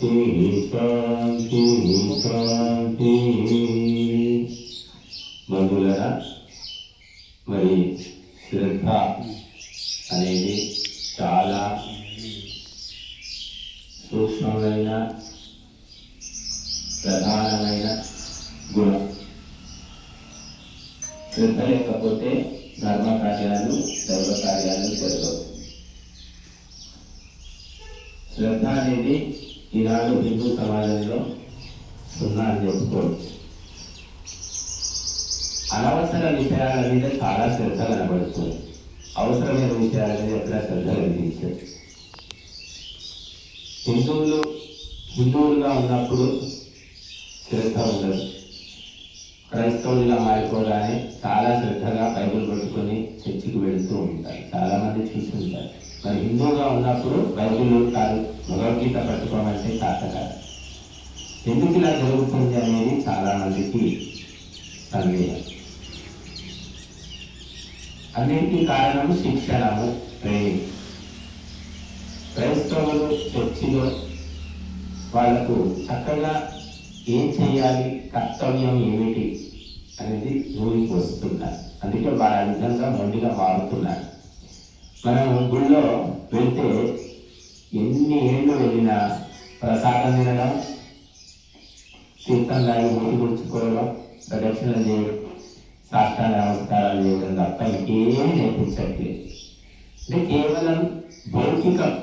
శాంతి శాంతి శాంతి. బంధువులరా మరి శ్రద్ధ అనేది చాలా సూక్ష్మమైన ప్రధానమైన గుణం. శ్రద్ధ లేకపోతే ధర్మ కార్యాలు దైవ కార్యాలు జరగవు. శ్రద్ధ అనేది ఈనాడు హిందూ సమాజంలో సున్నా అని చెప్పుకోవచ్చు. అనవసర విషయాల మీద చాలా శ్రద్ధ కనబడుతుంది. అవసరమైన విషయాల మీద ఎక్కడ శ్రద్ధ కలిగించారు హిందువులు హిందువులుగా ఉన్నప్పుడు శ్రద్ధ ఉండదు. క్రైస్తవులుగా మారిపోగానే చాలా శ్రద్ధగా బైబుల్ పట్టుకొని చర్చికి వెళుతూ ఉంటారు. చాలా మంది చూస్తుంటారు. మరి హిందువుగా ఉన్నప్పుడు బైబుల్ కాదు భగవద్గీత పట్టుకొని కాదు. ఎందుకు ఇలా జరుగుతుంది అనేది చాలా మందికి సందేహం. అన్నిటికీ కారణం శిక్షణము ట్రైనింగ్ క్రైస్తవులు చర్చిలో వాళ్ళకు చక్కగా ఏం చేయాలి కర్తవ్యం ఏమిటి అనేది ఊరికి వస్తున్నారు అందుకే వాళ్ళ విధంగా మొండిగా మారుతున్నారు. మనం గుళ్ళో వెళ్తే ఎన్ని ఏళ్ళు వెళ్ళినా ప్రసాదం తినడం తీర్థం తాగి ముడి గుర్చుకోవడం ప్రదక్షిణలు చేయడం సాష్టాంగ నమస్కారాలు చేయడం తప్ప ఇంకేమీ నేర్పించట్లేదు. అంటే కేవలం భౌతికం.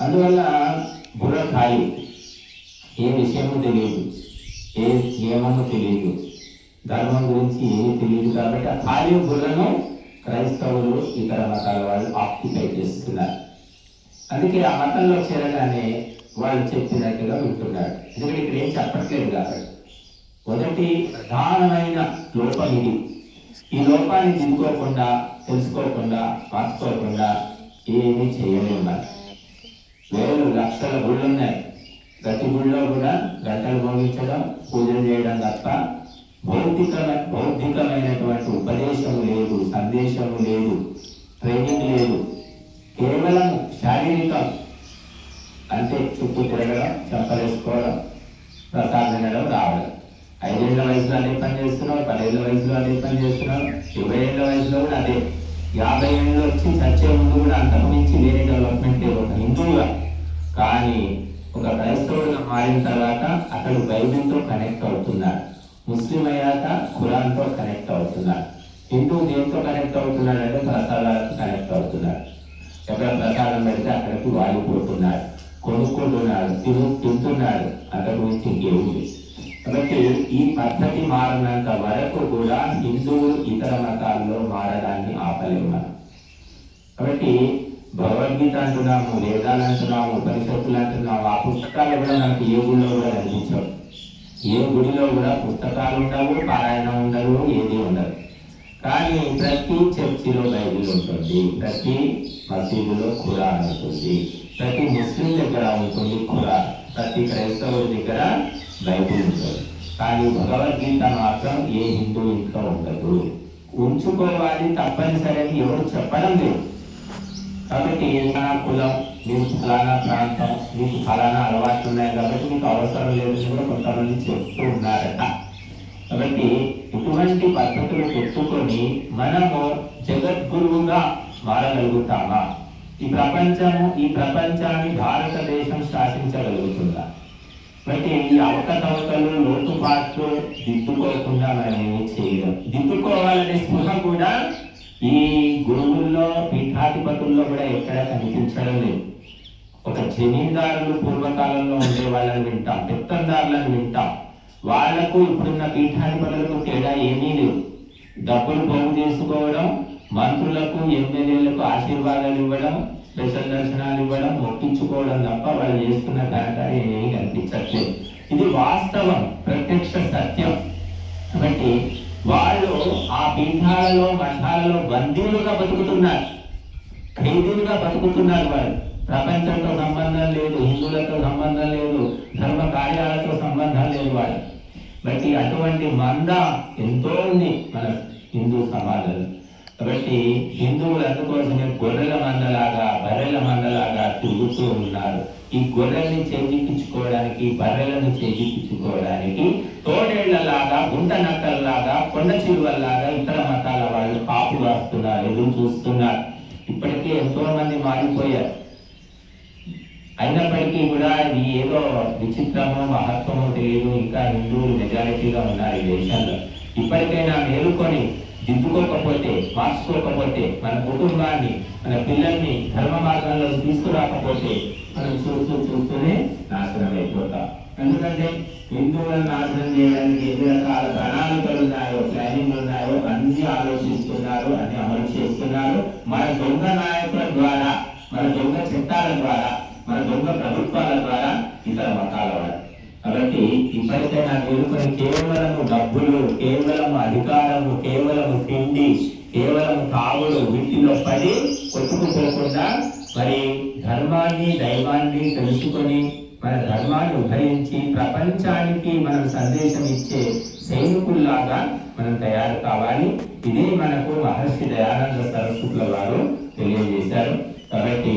అందువల్ల బుర్ర ఖాళీ. ఏ విషయము తెలియదు. ఏ నియమము తెలియదు. ధర్మం గురించి ఏమీ తెలియదు కాబట్టి ఆ ఖాళీ బుర్రను క్రైస్తవులు ఇతర మతాల వాళ్ళు ఆక్యుపై చేస్తున్నారు. అందుకే ఆ మతంలో చేరగానే వాళ్ళు చెప్పినట్టుగా ఉంటున్నారు ఎందుకంటే ఇక్కడ ఏం చెప్పట్లేదు కాబట్టి. మొదటి ప్రధానమైన లోపం ఇది. ఈ లోపాన్ని దిగుకోకుండా తెలుసుకోకుండా మార్చుకోకుండా ఏమీ చేయలేము వేలు లక్షల గుళ్ళు ఉన్నాయి ప్రతి గుళ్ళో కూడా గంటలు భోగించడం పూజలు చేయడం తప్ప భౌతిక బౌద్ధికమైనటువంటి ఉపదేశం లేదు సందేశం లేదు ట్రైనింగ్ లేదు. కేవలం శారీరకం అంటే చుట్టూ తిరగడం చెంపలేసుకోవడం ప్రసాదం తినడం రావడం. ఐదేళ్ళ వయసులో అదే పని చేస్తున్నాం పదేళ్ళ వయసులో అదే పని చేస్తున్నాం ఇరవై ఏళ్ళ వయసులో కూడా అదే. యాభై ఏళ్ళు వచ్చి చచ్చే ముందు కూడా అంతకు మించి వేరే డెవలప్మెంట్ ఒక హిందువుగా. కానీ ఒక క్రైస్తవుడిగా మారిన తర్వాత అతడు బైబిల్తో కనెక్ట్ అవుతున్నాడు ముస్లిం అయ్యాక ఖురాన్తో కనెక్ట్ అవుతున్నాడు హిందూ దేంతో కనెక్ట్ అవుతున్నాడు అంటే ప్రసాదాలకు కనెక్ట్ అవుతున్నాడు ఎక్కడ ప్రసాదం పెడితే అక్కడికి వాడిపోతున్నాడు కొనుక్కుంటున్నారు తిను తింటున్నారు. అంతకు మించి ఇంకేముంది కాబట్టి ఈ పద్ధతి మారినంత వరకు కూడా హిందువులు ఇతర మతాల్లో మారడాన్ని ఆపలేము మనం కాబట్టి భగవద్గీత అంటున్నాము వేదాలు అంటున్నాము ఉపనిషత్తులు అంటున్నాము. ఆ పుస్తకాలు కూడా మనకి ఏ గుడిలో కూడా కనిపించవు. ఏ గుడిలో కూడా పుస్తకాలు ఉండవు పారాయణం ఉండవు ఏ కానీ ప్రతి చర్చిలో బైబిల్ ఉంటుంది. ప్రతి మసీదులో కురా ఉంటుంది. ప్రతి ముస్లిం దగ్గర ఉంటుంది కురా ప్రతి క్రైస్తవుల దగ్గర బైబిల్ ఉంటుంది. కానీ భగవద్గీత మాత్రం ఏ హిందూ ఇంట్లో ఉండదు. ఉంచుకోవాలి తప్పనిసరి అని ఎవరు చెప్పడం లేదు. కాబట్టి ఏదైనా కులం మీకు ఫలానా ప్రాంతం మీకు ఫలానా అలవాట్లు ఉన్నాయి కాబట్టి మీకు అవసరం లేదు కూడా కొంతమంది చెప్తూ ఉన్నారట. కాబట్టి ఇటువంటి పద్ధతులు పెట్టుకొని మనము జగద్గురువుగా మారగలుగుతామా? ఈ ప్రపంచము ఈ ప్రపంచాన్ని భారతదేశం శాసించగలుగుతుందా? కాబట్టి ఈ అవకతవకలు లోటుపాట్లు దిద్దుకోకుండా మనం ఏమి చేయగలం దిద్దుకోవాలనే స్పృహ కూడా ఈ గురువుల్లో పీఠాధిపతుల్లో కూడా ఎక్కడ కనిపించడం లేదు. ఒక జమీందారులు పూర్వకాలంలో ఉండే వాళ్ళని వింటాం పెత్తందారులను వింటాం. వాళ్ళకు ఇప్పుడున్న పీఠాధిపతులకు తేడా ఏమీ లేవు డబ్బులు పోగు చేసుకోవడం మంత్రులకు ఎమ్మెల్యేలకు ఆశీర్వాదాలు ఇవ్వడం స్పెషల్ దర్శనాలు ఇవ్వడం మొక్కించుకోవడం తప్ప వాళ్ళు చేస్తున్న ఘనత ఏమీ కనిపించట్లేదు. ఇది వాస్తవం ప్రత్యక్ష సత్యం. కాబట్టి వాళ్ళు ఆ పీఠాలలో మఠాలలో బందీలుగా బతుకుతున్నారు. ఖైదీలుగా బతుకుతున్నారు వాళ్ళు. ప్రపంచంతో సంబంధం లేదు హిందువులతో సంబంధం లేదు ధర్మ కార్యాలతో సంబంధం లేదు వాళ్ళు. బట్టి అటువంటి మంద ఎంతో ఉంది మన హిందూ సమాజంలో. కాబట్టి హిందువులు అందుకోసమే గొర్రెల మందలాగా బర్రెల మందలాగా తిరుగుతూ ఉన్నారు. ఈ గొర్రెల్ని చేజిక్కించుకోవడానికి బర్రెలను చేజిక్కించుకోవడానికి తోడేళ్ళలాగా గుంట నక్కల్లాగా కొండ చిరువల్లాగా ఇతర మతాల వాళ్ళు కాపు కాస్తున్నారు ఎదురు చూస్తున్నారు. ఇప్పటికే ఎంతో మంది మారిపోయారు. అయినప్పటికీ కూడా ఇది ఏదో విచిత్రము మహత్వము తెలియదు. ఇంకా హిందువులు మెజారిటీగా ఉన్నారు ఈ దేశంలో. ఇప్పటికైనా మేలుకొని దిద్దుకోకపోతే మార్చుకోకపోతే మన కుటుంబాన్ని మన పిల్లల్ని ధర్మ మార్గంలో తీసుకురాకపోతే మనం చూస్తూ చూస్తూనే నాశనం అయిపోతాం. ఎందుకంటే హిందువులను నాశనం చేయడానికి ఎన్ని రకాల ప్రణాళికలు ఉన్నాయో ప్లానింగ్ ఉన్నాయో అన్ని ఆలోచిస్తున్నారు అన్ని అమలు చేస్తున్నారు. మన దొంగ నాయకుల ద్వారా మన దొంగ చట్టాల ద్వారా మన దొంగ ప్రభుత్వాల ద్వారా ఇతర మతాల వారు కాబట్టి ఇప్పటికైనా మేలుకొని కేవలము డబ్బులు కేవలము అధికారము కేవలము తిండి కేవలం తాగుడు వీటిలో పడి కొట్టుకుపోకుండా మరి ధర్మాన్ని దైవాన్ని తెలుసుకొని మన ధర్మాన్ని ఉభరించి ప్రపంచానికి మనం సందేశం ఇచ్చే సైనికుల్లాగా మనం తయారు కావాలి. ఇదే మనకు మహర్షి దయానంద సరస్వతుల వారు తెలియజేశారు. కాబట్టి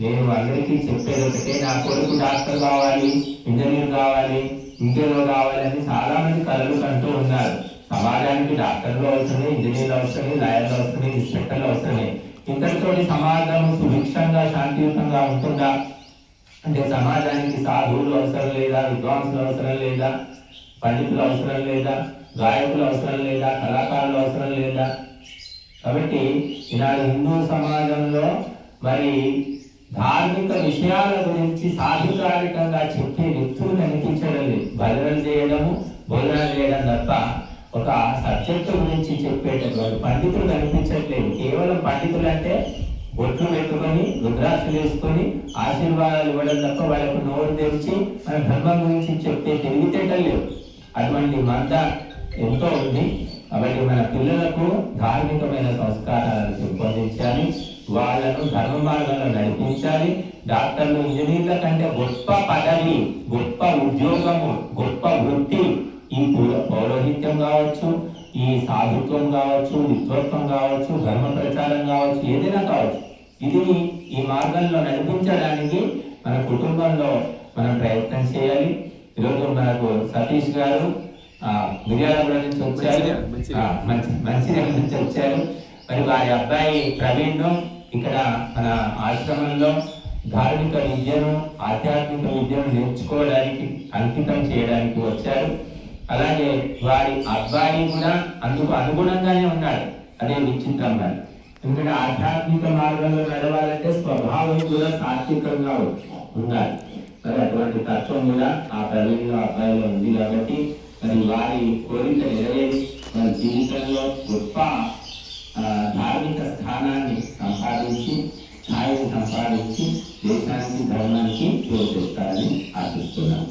నేను అందరికీ చెప్పేది ఒకటే నా కొడుకు డాక్టర్ కావాలి ఇంజనీర్ కావాలి ఇంకేదో కావాలని చాలా మంది కళలు కంటూ ఉన్నారు. సమాజానికి డాక్టర్లు అవసరమే ఇంజనీర్లు అవసరమే లాయర్లు అవసరమే ఇన్స్పెక్టర్లు అవసరమే. ఇంతటితోటి సమాజం సుభిక్షంగా శాంతియుతంగా ఉంటుందా? అంటే సమాజానికి సాధువులు అవసరం లేదా విద్వాంసులు అవసరం లేదా పండితులు అవసరం లేదా గాయకులు అవసరం లేదా కళాకారులు అవసరం లేదా? కాబట్టి ఇలా హిందూ సమాజంలో మరి ధార్మిక విషయాల గురించి సాధికారికంగా చెప్పే వ్యక్తులు కనిపించడం లేదు. భజనలు చేయడము భోజనాలు చేయడం తప్ప ఒక సబ్జెక్టు గురించి చెప్పేటటువంటి పండితులు కనిపించట్లేదు. కేవలం పండితులు అంటే బొట్లు పెట్టుకొని రుద్రాక్షలు వేసుకొని ఆశీర్వాదాలు ఇవ్వడం తప్ప వాళ్ళకు నోరు తెరిచి మన ధర్మం గురించి చెప్పే తెలివితేటం లేవు. అటువంటి మంద ఎంతో ఉంది. కాబట్టి మన పిల్లలకు ధార్మికమైన సంస్కారాలను పెంపొందించాలి. వాళ్ళను ధర్మ మార్గంలో నడిపించాలి. డాక్టర్లు ఇంజనీర్ల కంటే గొప్ప పదవి గొప్ప ఉద్యోగము గొప్ప వృత్తి ఈ పౌర- పౌరోహిత్యం కావచ్చు ఈ సాధుత్వం కావచ్చు విద్వత్వం కావచ్చు ధర్మ ప్రచారం కావచ్చు ఏదైనా కావచ్చు. ఇది ఈ మార్గంలో నడిపించడానికి మన కుటుంబంలో మనం ప్రయత్నం చేయాలి. ఈరోజు మనకు సతీష్ గారు మిర్యాలగూడ నుంచి వచ్చారు. మంచి మంచిర్యాల నుంచి వచ్చారు. మరి వారి అబ్బాయి ప్రవీణ్ ఇక్కడ మన ఆశ్రమంలో ధార్మిక విద్యను ఆధ్యాత్మిక విద్యను నేర్చుకోవడానికి అంకితం చేయడానికి వచ్చారు. అలాగే వారి అబ్బాయి కూడా అందుకు అనుగుణంగానే ఉన్నాడు. అదే విచిత్రం మరి ఎందుకంటే ఆధ్యాత్మిక మార్గంలో నడవాలంటే స్వభావం కూడా సాత్వికంగా ఉండాలి మరి అటువంటి తత్వం కూడా ఆ ప్రవీణ్ అబ్బాయిలో ఉంది కాబట్టి మరి వారి కోరిక నెరవేరి మన జీవితంలో గొప్ప ధార్మిక స్థానాన్ని సంపాదించి స్థాయిని సంపాదించి దేశానికి ధర్మానికి పేరు ఆశిస్తున్నాను.